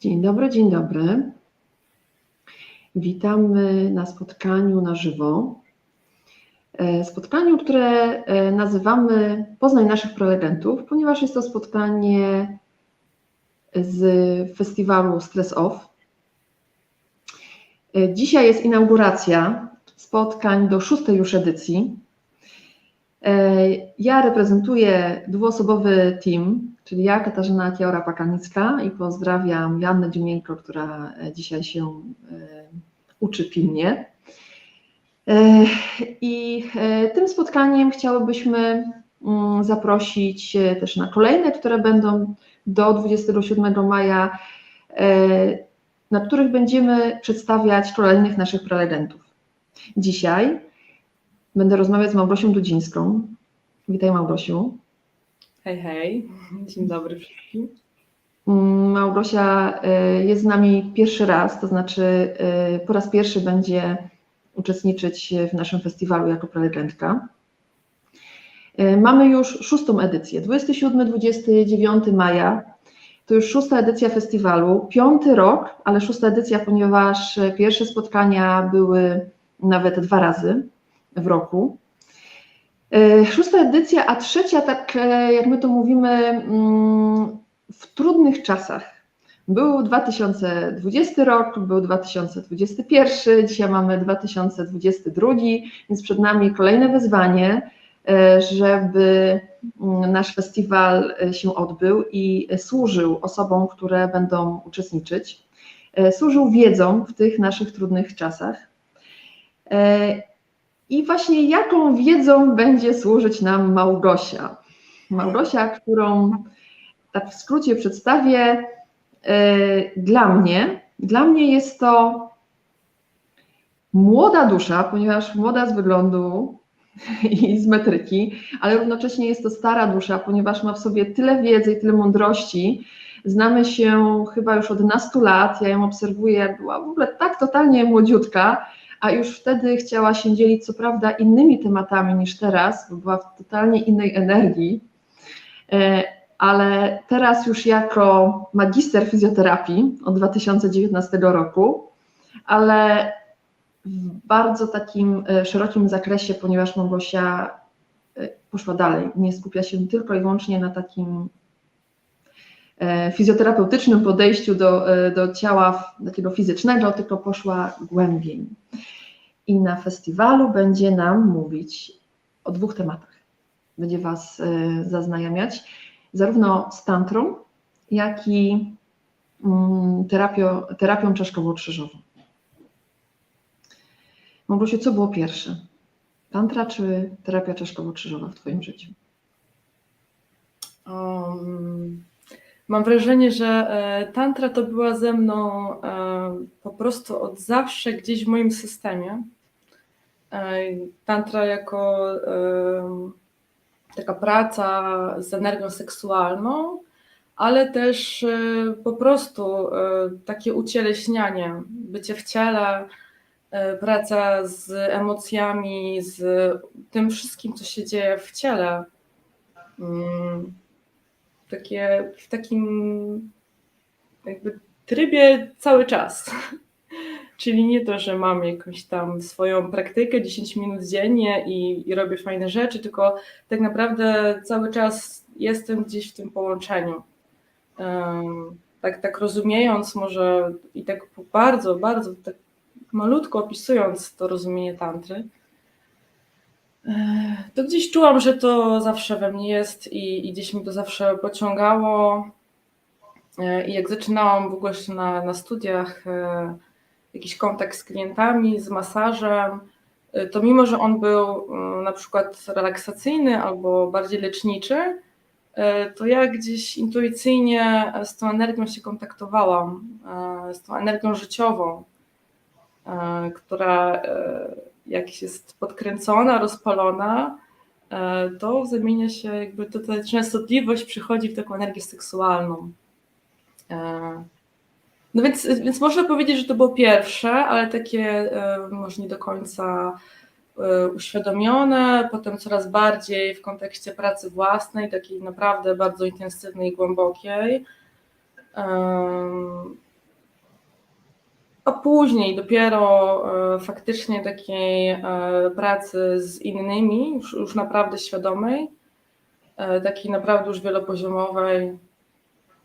Dzień dobry, dzień dobry. Witamy na spotkaniu na żywo. E, Spotkaniu, które e, nazywamy Poznań naszych prelegentów, ponieważ jest to spotkanie z festiwalu Stress Off. E, Dzisiaj jest inauguracja spotkań do szóstej już edycji. E, Ja reprezentuję dwuosobowy team, czyli ja, Katarzyna Kiaura-Pakanicka i pozdrawiam Jannę Dziumieńko, która e, dzisiaj się e, uczy pilnie. I tym spotkaniem chciałybyśmy mm, zaprosić też na kolejne, które będą do 27 maja, na których będziemy przedstawiać kolejnych naszych prelegentów. Dzisiaj będę rozmawiać z Małgosią Dudzińską. Witaj Małgosiu. Hej, hej, dzień dobry wszystkim. Mm, Małgosia y, jest z nami pierwszy raz, to znaczy y, po raz pierwszy będzie uczestniczyć w naszym festiwalu jako prelegentka. Y, Mamy już szóstą edycję, 27-29 maja. To już szósta edycja festiwalu, piąty rok, ale szósta edycja, ponieważ pierwsze spotkania były nawet dwa razy w roku. E, Szósta edycja, a trzecia, tak e, jak my to mówimy, mm, w trudnych czasach. Był 2020 rok, był 2021, dzisiaj mamy 2022, więc przed nami kolejne wyzwanie, e, żeby mm, nasz festiwal e, się odbył i służył osobom, które będą uczestniczyć, służył wiedzą w tych naszych trudnych czasach. I właśnie jaką wiedzą będzie służyć nam Małgosia? Małgosia, którą tak w skrócie przedstawię, e, dla mnie, dla mnie jest to młoda dusza, ponieważ młoda z wyglądu i z metryki, ale równocześnie jest to stara dusza, ponieważ ma w sobie tyle wiedzy i tyle mądrości. Znamy się chyba już od nastu lat, ja ją obserwuję, była w ogóle tak totalnie młodziutka, a już wtedy chciała się dzielić, co prawda, innymi tematami niż teraz, bo była w totalnie innej energii, E, ale teraz już jako magister fizjoterapii od 2019 roku, ale w bardzo takim e, szerokim zakresie, ponieważ Małgosia e, poszła dalej, nie skupia się tylko i wyłącznie na takim fizjoterapeutycznym podejściu do, e, do ciała takiego fizycznego, tylko poszła głębiej. I na festiwalu będzie nam mówić o dwóch tematach. Będzie Was e, zaznajamiać zarówno z tantrą, jak i mm, terapią, terapią czaszkowo-krzyżową. Małgosiu, co było pierwsze? Tantra czy terapia czaszkowo-krzyżowa w Twoim życiu? Um, mam wrażenie, że e, tantra to była ze mną e, po prostu od zawsze gdzieś w moim systemie. E, tantra jako taka praca z energią seksualną, ale też po prostu takie ucieleśnianie, bycie w ciele, praca z emocjami, z tym wszystkim, co się dzieje w ciele. Takie w takim jakby trybie cały czas. Czyli nie to, że mam jakąś tam swoją praktykę 10 minut dziennie i, i robię fajne rzeczy, tylko tak naprawdę cały czas jestem gdzieś w tym połączeniu. Em, tak, tak rozumiejąc może i tak bardzo, bardzo tak malutko opisując to rozumienie tantry, to gdzieś czułam, że to zawsze we mnie jest i, i gdzieś mi to zawsze pociągało. I jak zaczynałam w ogóle jeszcze na, na studiach jakiś kontakt z klientami, z masażem, to mimo, że on był mm, na przykład relaksacyjny albo bardziej leczniczy, to ja gdzieś intuicyjnie z tą energią się kontaktowałam, z tą energią życiową, która jak jest podkręcona, rozpalona, e, to zamienia się jakby to, ta częstotliwość przychodzi w taką energię seksualną. E, No więc, więc można powiedzieć, że to było pierwsze, ale takie e, może nie do końca uświadomione, potem coraz bardziej w kontekście pracy własnej, takiej naprawdę bardzo intensywnej i głębokiej. A później dopiero e, faktycznie takiej e, pracy z innymi, już, już naprawdę świadomej, e, takiej naprawdę już wielopoziomowej,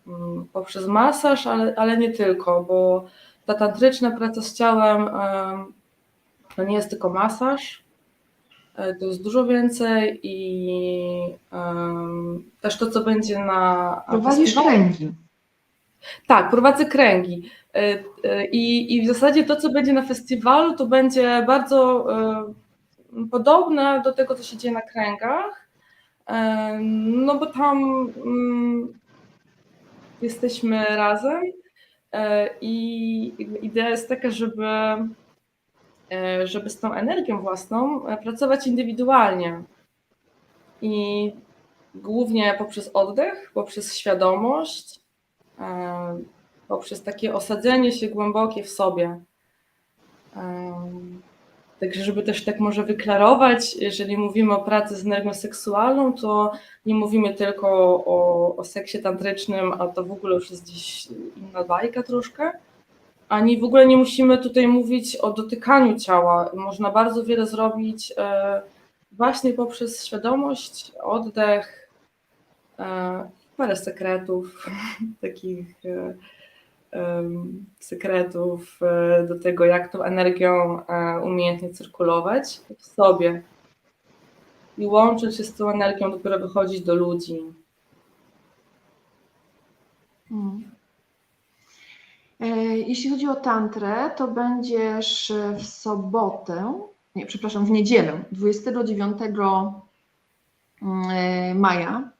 mm, poprzez masaż, ale, ale nie tylko, bo ta tantryczna praca z ciałem em, to nie jest tylko masaż, to jest dużo więcej i też to, co będzie na Prowadzisz kręgi. tak, prowadzę kręgi. Y, y, I, I w zasadzie to, co będzie na festiwalu, to będzie bardzo y, podobne do tego, co się dzieje na kręgach. No bo tam mm, jesteśmy razem i idea jest taka, żeby, żeby z tą energią własną pracować indywidualnie. I głównie poprzez oddech, poprzez świadomość, poprzez takie osadzenie się głębokie w sobie. Także, żeby też tak może wyklarować, jeżeli mówimy o pracy z energią seksualną, to nie mówimy tylko o, o seksie tantrycznym, a to w ogóle już jest gdzieś inna bajka troszkę. Ani w ogóle nie musimy tutaj mówić o dotykaniu ciała. Można bardzo wiele zrobić e, właśnie poprzez świadomość, oddech, e, parę sekretów, takich e, sekretów e, do tego, jak tą energią e, umiejętnie cyrkulować w sobie i łączyć się z tą energią, dopiero wychodzić do ludzi. Mm. E, Jeśli chodzi o tantrę, to będziesz w sobotę, nie, przepraszam, w niedzielę, 29 mm, maja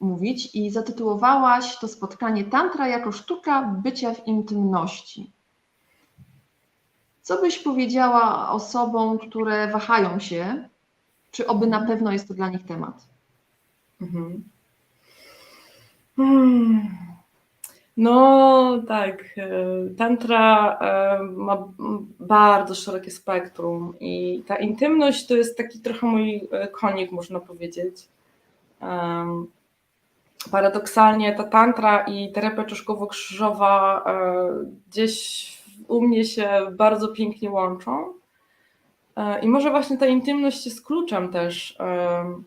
mówić i zatytułowałaś to spotkanie Tantra jako sztuka bycia w intymności. Co byś powiedziała osobom, które wahają się, czy oby na pewno jest to dla nich temat? Mhm. Hmm. No tak, e, tantra e, ma bardzo szerokie spektrum i ta intymność to jest taki trochę mój e, konik, można powiedzieć. Paradoksalnie ta tantra i terapia czaszkowo-krzyżowa e, gdzieś u mnie się bardzo pięknie łączą. E, I może właśnie ta intymność jest kluczem też em,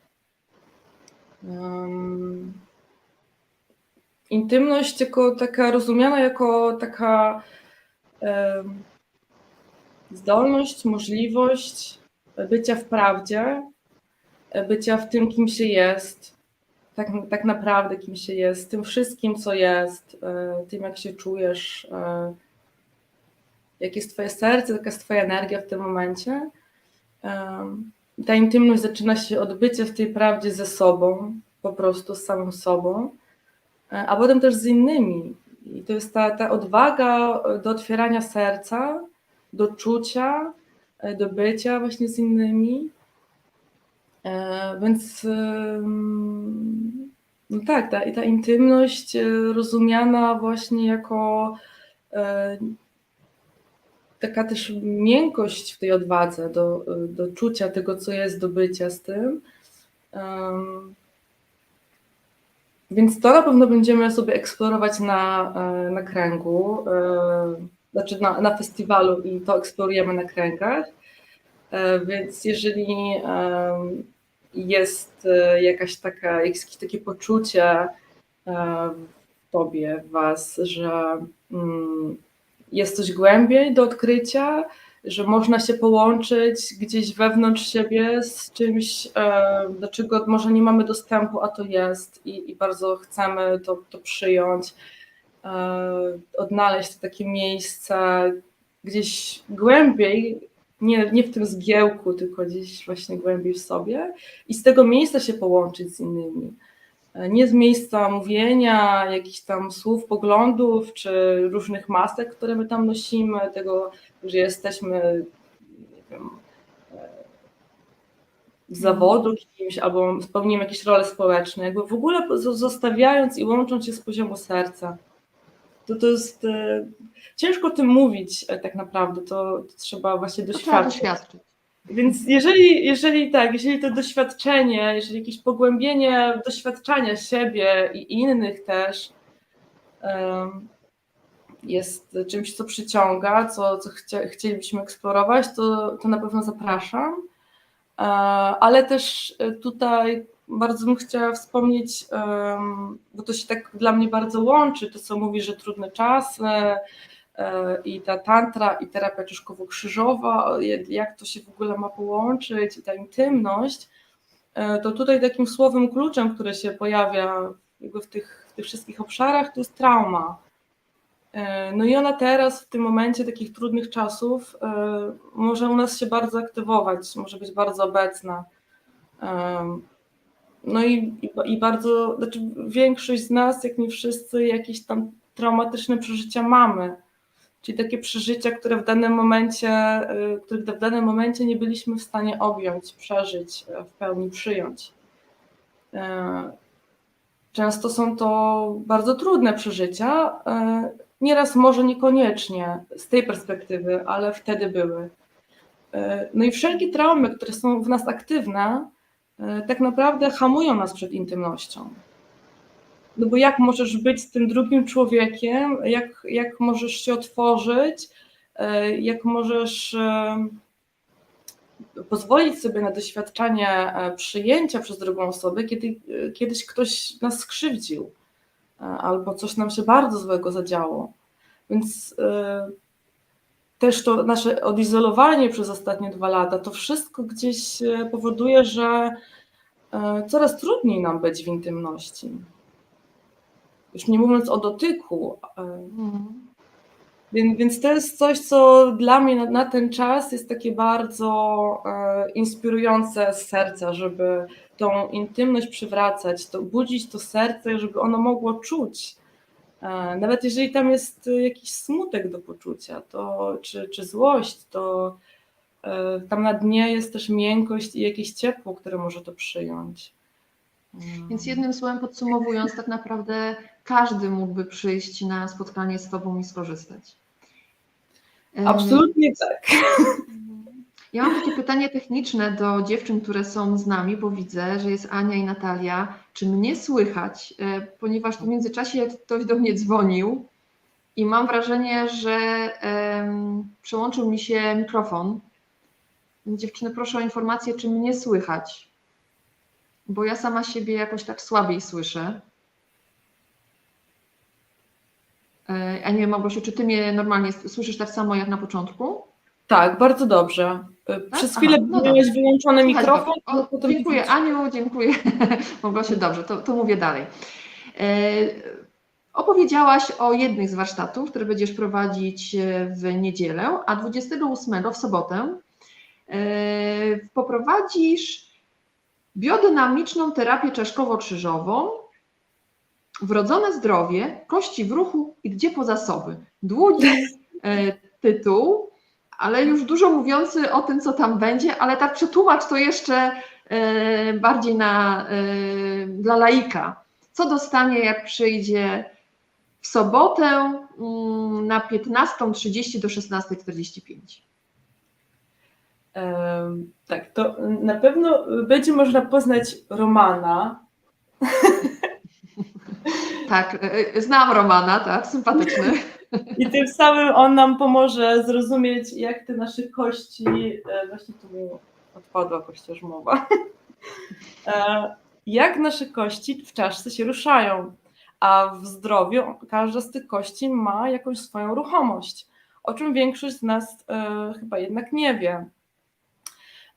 intymność jako taka rozumiana jako taka zdolność, możliwość bycia w prawdzie, bycia w tym, kim się jest, tak, tak naprawdę kim się jest, tym wszystkim, co jest, e, tym, jak się czujesz, e, jak jest Twoje serce, jaka jest Twoja energia w tym momencie. Ta intymność zaczyna się od bycia w tej prawdzie ze sobą, po prostu z samym sobą, e, a potem też z innymi. I to jest ta, ta odwaga do otwierania serca, do czucia, do bycia właśnie z innymi. E, Więc no tak, ta, ta intymność e, rozumiana właśnie jako e, taka też miękkość w tej odwadze do, do czucia tego, co jest, do bycia z tym. Więc to na pewno będziemy sobie eksplorować na, na kręgu, znaczy na, na festiwalu i to eksplorujemy na kręgach. Więc jeżeli jest e, jakaś taka, jakieś takie poczucie e, w tobie, w was, że mm, jest coś głębiej do odkrycia, że można się połączyć gdzieś wewnątrz siebie z czymś, e, do czego może nie mamy dostępu, a to jest i, i bardzo chcemy to, to przyjąć, odnaleźć to takie miejsce gdzieś głębiej, nie, nie w tym zgiełku, tylko gdzieś właśnie głębiej w sobie i z tego miejsca się połączyć z innymi. E, Nie z miejsca mówienia, jakichś tam słów, poglądów, czy różnych masek, które my tam nosimy, tego, że jesteśmy nie wiem, e, zawodu kimś, albo spełnimy jakieś role społeczne, jakby w ogóle zostawiając i łącząc się z poziomu serca. To, to jest e, ciężko o tym mówić e, tak naprawdę, to, to trzeba właśnie trzeba doświadczyć. doświadczyć. Więc jeżeli, jeżeli tak, jeżeli to doświadczenie, jeżeli jakieś pogłębienie doświadczania siebie i innych też, em, jest czymś, co przyciąga, co, co chcia, chcielibyśmy eksplorować, to, to na pewno zapraszam. E, Ale też e, tutaj bardzo bym chciała wspomnieć, bo to się tak dla mnie bardzo łączy, to co mówi, że trudny czas e, i ta tantra i terapia czeszkowo-krzyżowa, jak- to się w ogóle ma połączyć i ta intymność, e, to tutaj takim słowem kluczem, które się pojawia w tych, w tych wszystkich obszarach, to jest trauma. E, No i ona teraz, w tym momencie takich trudnych czasów, może u nas się bardzo aktywować, może być bardzo obecna. No i, i, i bardzo, znaczy większość z nas, jak nie wszyscy, jakieś tam traumatyczne przeżycia mamy. Czyli takie przeżycia, które w danym momencie, e, których w danym momencie nie byliśmy w stanie objąć, przeżyć, e, w pełni przyjąć. E, Często są to bardzo trudne przeżycia. Nieraz może niekoniecznie z tej perspektywy, ale wtedy były. No i wszelkie traumy, które są w nas aktywne, tak naprawdę hamują nas przed intymnością. No bo jak możesz być z tym drugim człowiekiem, jak, jak możesz się otworzyć, e, jak możesz e, pozwolić sobie na doświadczanie e, przyjęcia przez drugą osobę, kiedy e, kiedyś ktoś nas skrzywdził e, albo coś nam się bardzo złego zadziało. Więc e, też to nasze odizolowanie przez ostatnie dwa lata, to wszystko gdzieś e, powoduje, że e, coraz trudniej nam być w intymności. Już nie mówiąc o dotyku. e, Mhm. Więc, więc to jest coś, co dla mnie na, na ten czas jest takie bardzo e, inspirujące z serca, żeby tą intymność przywracać, to budzić to serce, żeby ono mogło czuć. Nawet jeżeli tam jest e, jakiś smutek do poczucia, to, czy, czy złość, to e, tam na dnie jest też miękkość i jakieś ciepło, które może to przyjąć. Mm. Więc jednym słowem podsumowując, tak naprawdę każdy mógłby przyjść na spotkanie z Tobą i skorzystać. Absolutnie tak. Ja mam takie pytanie techniczne do dziewczyn, które są z nami, bo widzę, że jest Ania i Natalia. Czy mnie słychać? E, Ponieważ w międzyczasie ktoś do mnie dzwonił i mam wrażenie, że em, przełączył mi się mikrofon. Dziewczyny, proszę o informację, czy mnie słychać? Bo ja sama siebie jakoś tak słabiej słyszę. E, A nie wiem, Małgosiu, czy ty mnie normalnie słyszysz tak samo jak na początku? Tak, bardzo dobrze. Przez Aha, chwilę no miałeś wyłączony Słuchaj, mikrofon. O, potem dziękuję Aniu, dziękuję Małgosiu, dobrze, to, to mówię dalej. E, opowiedziałaś o jednych z warsztatów, które będziesz prowadzić e, w niedzielę, a 28 w sobotę e, poprowadzisz biodynamiczną terapię czaszkowo-krzyżową, wrodzone zdrowie, kości w ruchu i gdzie po zasoby. Długi e, tytuł, ale już dużo mówiący o tym, co tam będzie, ale tak przetłumacz to jeszcze e, bardziej na, e, dla laika. Co dostanie, jak przyjdzie w sobotę mm, na 15.30 do 16.45? Em, Tak, to na pewno będzie można poznać Romana. Tak, e, znam Romana, tak, sympatyczny. I tym samym on nam pomoże zrozumieć, jak te nasze kości, e, właśnie tu mi odpadła kościożmowa, E, jak nasze kości w czaszce się ruszają, a w zdrowiu każda z tych kości ma jakąś swoją ruchomość, o czym większość z nas e, chyba jednak nie wie.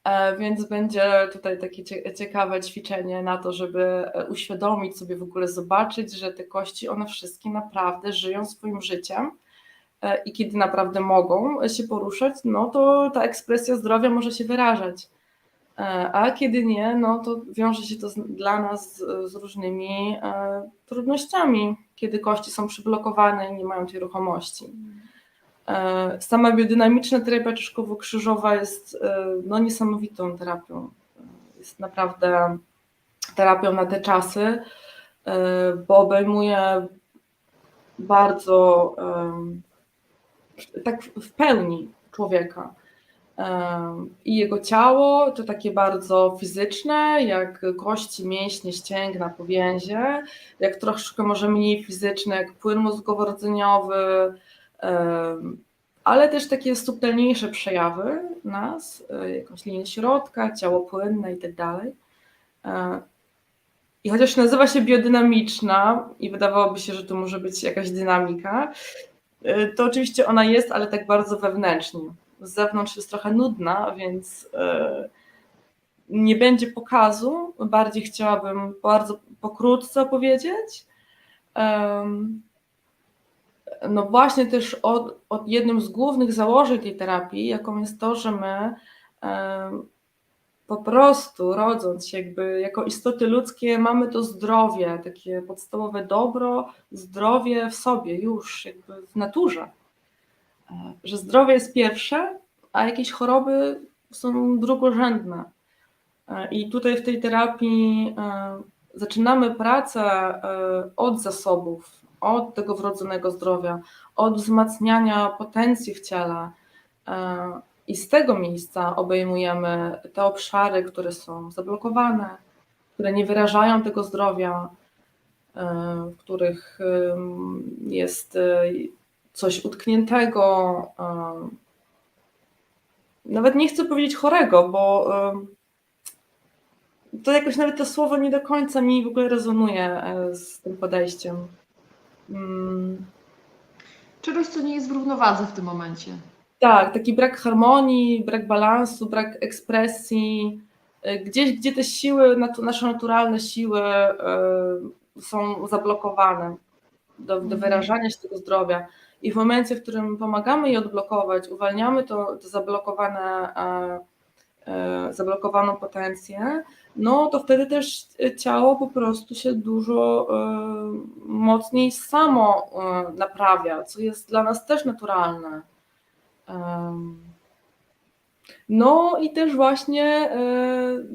E, Więc będzie tutaj takie cie- ciekawe ćwiczenie na to, żeby e, uświadomić sobie w ogóle, zobaczyć, że te kości, one wszystkie naprawdę żyją swoim życiem e, i kiedy naprawdę mogą się poruszać, no to ta ekspresja zdrowia może się wyrażać. A kiedy nie, no to wiąże się to z, dla nas z, z różnymi e, trudnościami, kiedy kości są przyblokowane i nie mają tej ruchomości. E, Sama biodynamiczna terapia czaszkowo-krzyżowa jest e, no, niesamowitą terapią. Jest naprawdę terapią na te czasy, e, bo obejmuje bardzo tak w pełni człowieka. I jego ciało to takie bardzo fizyczne, jak kości, mięśnie, ścięgna, powięzie, jak troszkę może mniej fizyczne, jak płyn mózgowo-rdzeniowy, ale też takie subtelniejsze przejawy nas, e, jakąś linię środka, ciało płynne i tak. E, I chociaż nazywa się biodynamiczna i wydawałoby się, że tu może być jakaś dynamika, e, to oczywiście ona jest, ale tak bardzo wewnętrznie. Z zewnątrz jest trochę nudna, więc nie będzie pokazu. Bardziej chciałabym bardzo pokrótce opowiedzieć. No właśnie też od, od jednym z głównych założeń tej terapii, jaką jest to, że my po prostu rodząc się jakby jako istoty ludzkie mamy to zdrowie, takie podstawowe dobro, zdrowie w sobie już jakby w naturze. E, Że zdrowie jest pierwsze, a jakieś choroby są drugorzędne. E, I tutaj w tej terapii e, zaczynamy pracę od zasobów, od tego wrodzonego zdrowia, od wzmacniania potencji w ciele. E, I z tego miejsca obejmujemy te obszary, które są zablokowane, które nie wyrażają tego zdrowia, e, w których jest e, coś utkniętego. Nawet nie chcę powiedzieć chorego, bo to jakoś nawet to słowo nie do końca mi w ogóle rezonuje z tym podejściem. Mm, Czegoś, co nie jest w równowadze w tym momencie. Tak, taki brak harmonii, brak balansu, brak ekspresji. E, Gdzieś, gdzie te siły, natu- nasze naturalne siły e, są zablokowane do, do Mhm. wyrażania się tego zdrowia. I w momencie, w którym pomagamy je odblokować, uwalniamy to, to zablokowane, e, e, zablokowaną potencję, no to wtedy też ciało po prostu się dużo e, mocniej samo e, naprawia, co jest dla nas też naturalne. No i też właśnie e,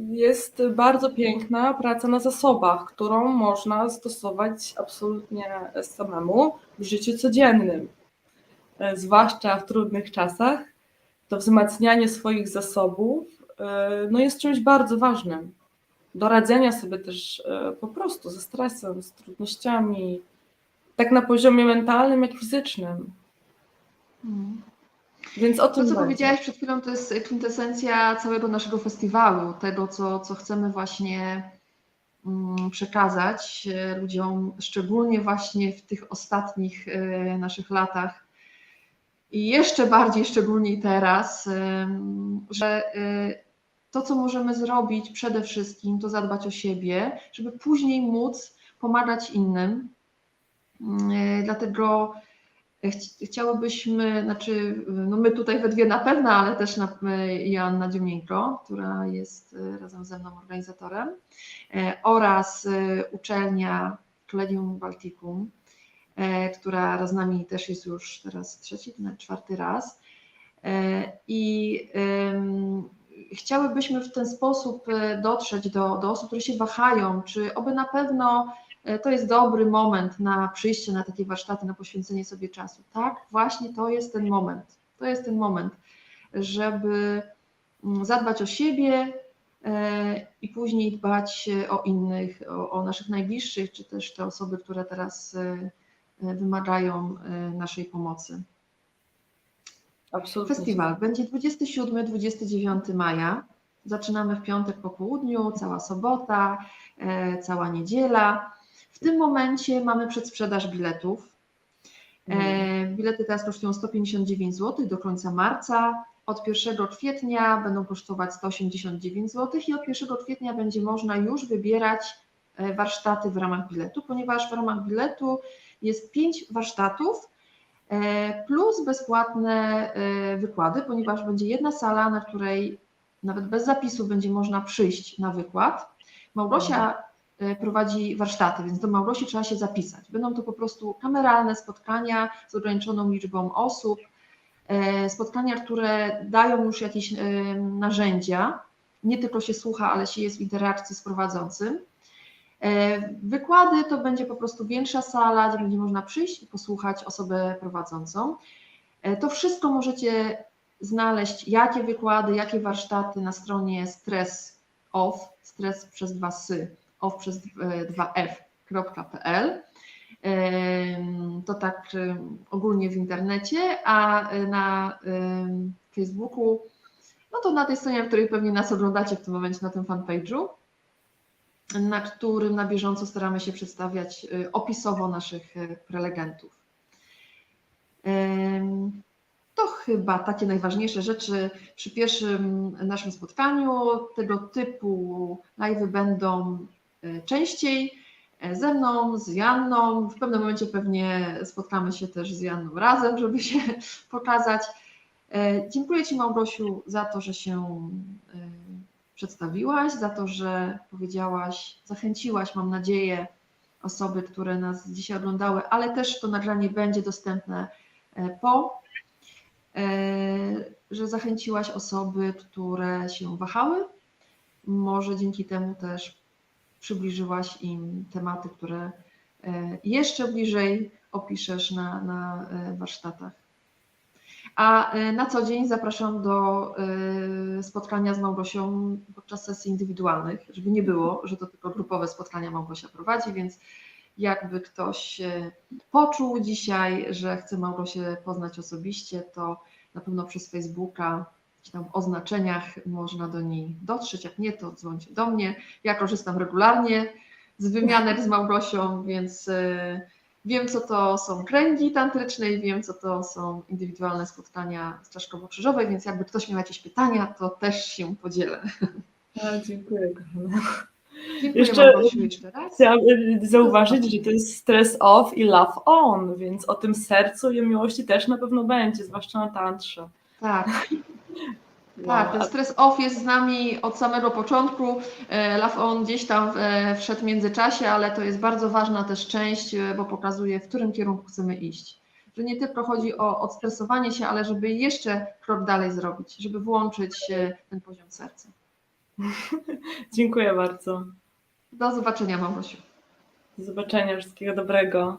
jest bardzo piękna praca na zasobach, którą można stosować absolutnie samemu w życiu codziennym, E, zwłaszcza w trudnych czasach. To wzmacnianie swoich zasobów e, no jest czymś bardzo ważnym. Do radzenia sobie też e, po prostu ze stresem, z trudnościami, tak na poziomie mentalnym, jak fizycznym. Mhm. Więc o To, tym co będzie. powiedziałaś przed chwilą, to jest kwintesencja całego naszego festiwalu, tego, co, co chcemy właśnie mm, przekazać e, ludziom, szczególnie właśnie w tych ostatnich e, naszych latach i jeszcze bardziej, szczególnie teraz, że to, co możemy zrobić przede wszystkim, to zadbać o siebie, żeby później móc pomagać innym. Mm, e, Dlatego Chci- Chciałybyśmy, znaczy, no my tutaj we dwie na pewno, ale też na, Joanna Dziumienko, która jest e, razem ze mną organizatorem, e, oraz e, uczelnia Collegium Balticum, e, która z nami też jest już teraz trzeci, czwarty raz. E, I chciałybyśmy w ten sposób e, dotrzeć do, do osób, które się wahają, czy oby na pewno E, to jest dobry moment na przyjście na takie warsztaty, na poświęcenie sobie czasu. Tak, właśnie to jest ten moment. To jest ten moment, żeby mm, zadbać o siebie e, i później dbać o innych, o, o naszych najbliższych, czy też te osoby, które teraz wymagają naszej pomocy. Absolutnie. Festiwal będzie 27-29 maja. Zaczynamy w piątek po południu, cała sobota, e, cała niedziela. W tym momencie mamy przedsprzedaż biletów. E, Bilety teraz kosztują 159 zł do końca marca. Od 1 kwietnia będą kosztować 189 zł i od 1 kwietnia będzie można już wybierać e, warsztaty w ramach biletu, ponieważ w ramach biletu jest 5 warsztatów plus bezpłatne e, wykłady, ponieważ będzie jedna sala, na której nawet bez zapisu będzie można przyjść na wykład. Małgosia e, prowadzi warsztaty, więc do Małgosi trzeba się zapisać. Będą to po prostu kameralne spotkania z ograniczoną liczbą osób, e, spotkania, które dają już jakieś e, narzędzia, nie tylko się słucha, ale się jest w interakcji z prowadzącym. E, Wykłady to będzie po prostu większa sala, gdzie będzie można przyjść i posłuchać osobę prowadzącą. E, To wszystko możecie znaleźć, jakie wykłady, jakie warsztaty na stronie Stress Off, stres przez dwa sy, off przez e, dwa f.pl. Em, To tak ogólnie w internecie, a e, na Facebooku, no to na tej stronie, na której pewnie nas oglądacie w tym momencie, na tym fanpage'u, na którym na bieżąco staramy się przedstawiać e, opisowo naszych e, prelegentów. To chyba takie najważniejsze rzeczy przy pierwszym naszym spotkaniu. Tego typu live'y będą e, częściej e, ze mną, z Janną. W pewnym momencie pewnie spotkamy się też z Janną razem, żeby się pokazać. E, Dziękuję Ci Małgosiu za to, że się przedstawiłaś, za to, że powiedziałaś, zachęciłaś, mam nadzieję, osoby, które nas dzisiaj oglądały, ale też to nagranie będzie dostępne e, po, e, że zachęciłaś osoby, które się wahały. Może dzięki temu też przybliżyłaś im tematy, które e, jeszcze bliżej opiszesz na, na warsztatach. A e, na co dzień zapraszam do e, spotkania z Małgosią podczas sesji indywidualnych, żeby nie było, że to tylko grupowe spotkania Małgosia prowadzi, więc jakby ktoś poczuł dzisiaj, że chce Małgosię poznać osobiście, to na pewno przez Facebooka, gdzieś tam w oznaczeniach można do niej dotrzeć. Jak nie, to dzwońcie do mnie. Ja korzystam regularnie z wymianek z Małgosią, więc e, wiem, co to są kręgi tantryczne i wiem, co to są indywidualne spotkania z czaszkowo-krzyżowej, więc jakby ktoś miał jakieś pytania, to też się podzielę. A, dziękuję. Dziękuję Jeszcze- Małgosiu jeszcze raz. Chciałam y, zauważyć, że to jest stress off i love on, więc o tym sercu i o miłości też na pewno będzie, zwłaszcza na tantrze. Tak, Tak, ten stres off jest z nami od samego początku. E, Love on gdzieś tam e, wszedł w międzyczasie, ale to jest bardzo ważna też część, e, bo pokazuje, w którym kierunku chcemy iść. Że nie tylko chodzi o odstresowanie się, ale żeby jeszcze krok dalej zrobić, żeby włączyć ten poziom serca. Dziękuję bardzo. Do zobaczenia, Małgosiu. Do zobaczenia, wszystkiego dobrego.